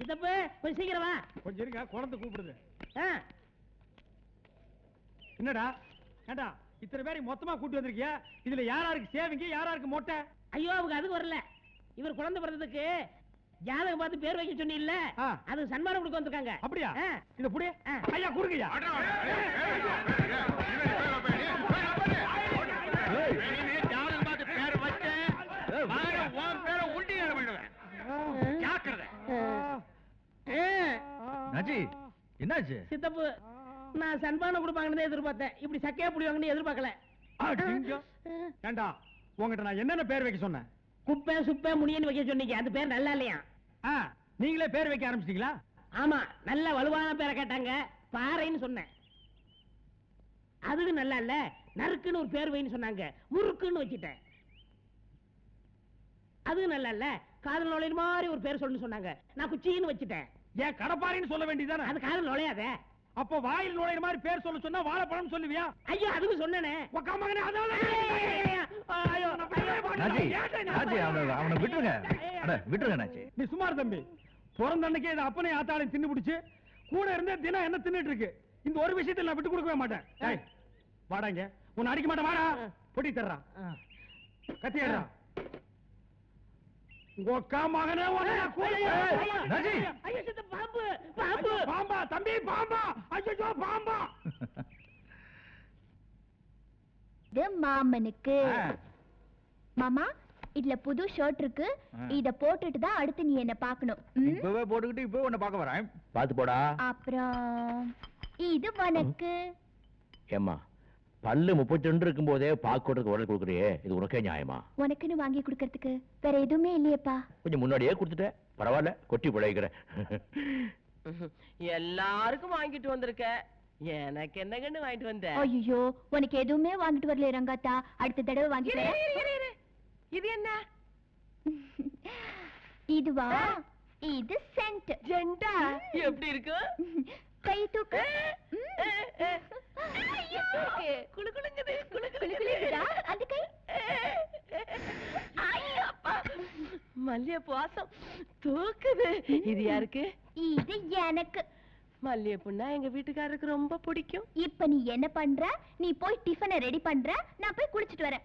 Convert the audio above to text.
சித்தப்பு கொஞ்சம் சீக்கிரம் வா. கொஞ்சம் இருங்க குழந்தை கூப்பிடுது. என்னடா? ஏண்டா இத்தனை பேரை மொத்தமா கூட்டி வந்திருக்கியா? இதுல யாராருக்கு சேவிங்க யாராருக்கு மொட்டை? ஐயோ அவங்க அதுக்கு வரல. இவர் குழந்தை பிறந்ததுக்கு ஜாதகம் பார்த்து பேர் வைக்க சொன்னீல்ல. அது சன்மானம் கொடுக்க வந்திருக்காங்க. அப்படியா? ஆ. இத புடி. ஆ. ஐயா குடுங்கய்யா ஜாதகம் பார்த்து பேரை வச்சேன் மகனே, உன் பேரை உண்டி பண்ணுவேன் ஜாக்கிரதை ஆ, நஜி என்னாச்சு? சித்தப்பு நான் சன்மானம் கொடுப்பாங்கன்னு எதிர்பார்த்தேன். இப்படி சக்கையா புடிவாங்கன்னு எதிர்பார்க்கல. ஏண்டா உங்ககிட்ட நான் என்னென்ன பேர் வைக்க சொன்னேன்? குப்பை சுப்பை முனியன்னு வைக்க சொன்னீங்க. அந்த பேர் நல்லா இல்லையா? நீங்களே பேர் வைக்க ஆரம்பிச்சிட்டீங்களா? ஆமா நல்ல வலுவான பேரை கேட்டாங்க. பாறைன்னு சொன்னேன். அதுக்கு நல்லா இல்ல. நறுக்குன்னு ஒரு பேர் வைன்னு சொன்னாங்க. முறுக்குன்னு வச்சுட்டேன். அது நல்லா இல்ல. காதல் நுழையிற மாதிரி ஒரு பேர் சொல்லணும்னு சொன்னாங்க. நான் குச்சின்னு வச்சுட்டேன். ஏன் கடப்பாரின்னு சொல்ல வேண்டியதானே அது காதல் நுழையாதே. அப்போ வாயில் நுழையிற மாதிரி பேர் சொல்ல சொன்னா வாழைப்பழம் சொல்லுவியா? ஐயோ அதுக்கு சொன்னேனே. அவனை விட்டுருங்க. அட விட்டுருங்க நாஜி. நீ சுமார் தம்பி பிறந்த அன்னைக்கே இந்த அப்பனை ஆத்தாளையும் தின்னு பிடிச்சு கூட இருந்தே தினம் என்ன தின்னுட்டு இருக்கு? இந்த ஒரு விஷயத்துல நான் விட்டு கொடுக்கவே மாட்டேன். டேய் வாடாங்க உன்னை அடிக்க மாட்டேன் வாடா. பொடி தர்றான் கத்தி ஏறா உக்கா மகனே உன்னை நான் கூலி- நஜி. ஐயோ, சித்த பாம்பு பாம்பு பாம்பா தம்பி பாம்பா! ஐயோ பாம்பா! இது மாமனுக்கு. மாமா இதுல புது ஷர்ட் இருக்கு. இத போட்டுட்டு தான் அடுத்து நீ என்ன பார்க்கணும். ம்? இப்பவே போட்டுக்கிட்டு இப்பவே உன்னை பார்க்க வரேன். பாத்து போடா. அப்புறம் இது உனக்கு ஏம்மா பல்லு முப்பத்தி ரெண்டு இருக்கும் போதே பாக்கோட்டுக்கு உடல் கொடுக்குறியே இது உனக்கே நியாயமா? உனக்குன்னு வாங்கி கொடுக்கறதுக்கு வேற எதுவுமே இல்லையேப்பா. கொஞ்சம் முன்னாடியே கொடுத்துட்டேன். பரவாயில்ல கொட்டி பிழைக்கிறேன். எல்லாருக்கும் வாங்கிட்டு வந்திருக்க. எனக்கு என்ன கண்ணு வாங்கிட்டு வந்த? ஐயோ உனக்கு எதுவுமே வாங்கிட்டு வரல ரங்காத்தா. அடுத்த தடவை வாங்கி இரு, தரேன். இரு, இரு, இரு. இது என்ன? இதுவா? இது சென்ட் ஜெண்டா எப்படி இருக்கு? கை தூக்கு. குளு குளுங்குது குளு குளுகுதா? அந்த கை மல்லிகைப்பூ வாசம் தூக்குது. இது யாருக்கு? இது எனக்கு. மல்லிகைப்பூன்னா எங்க வீட்டுக்காரருக்கு ரொம்ப பிடிக்கும். இப்ப நீ என்ன பண்ற? நீ போய் டிஃபனை ரெடி பண்ற. நான் போய் குளிச்சிட்டு வரேன்.